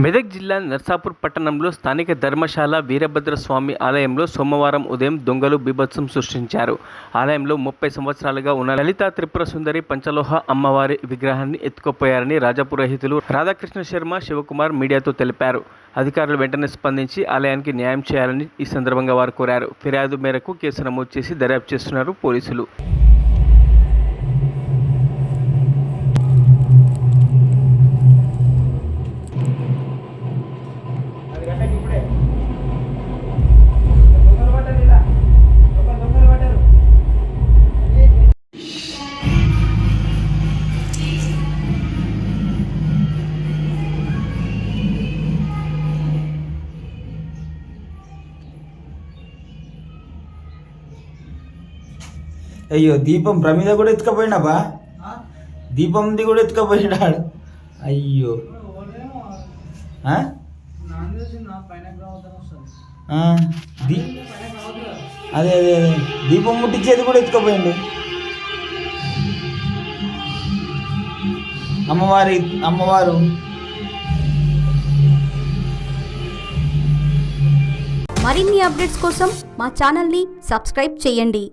మెదక్ జిల్లా నర్సాపూర్ పట్టణంలో స్థానిక ధర్మశాల వీరభద్ర స్వామి ఆలయంలో సోమవారం ఉదయం దొంగలు బీభత్సం సృష్టించారు. ఆలయంలో ముప్పై సంవత్సరాలుగా ఉన్న లలిత త్రిపుర సుందరి పంచలోహ అమ్మవారి విగ్రహాన్ని ఎత్తుకుపోయారని రాజపురోహితులు రాధాకృష్ణ శర్మ శివకుమార్ మీడియాతో తెలిపారు. అధికారులు వెంటనే స్పందించి ఆలయానికి న్యాయం చేయాలని ఈ సందర్భంగా వారు కోరారు. ఫిర్యాదు మేరకు కేసు నమోదు చేసి దర్యాప్తు చేస్తున్నారు పోలీసులు. అయ్యో దీపం ప్రమిద కూడా ఎత్తుకపోయినాబా? దీపంది కూడా ఎత్తుకపోయినాడు. అయ్యో. ఆ? ఆ, దీ- అదే అదే అదే. దీపం ముట్టించేది కూడా ఎత్తుకపోయిండు. అమ్మవారి అమ్మవారు. మరిన్ని అప్డేట్స్ కోసం మా ఛానల్ని సబ్స్క్రైబ్ చేయండి.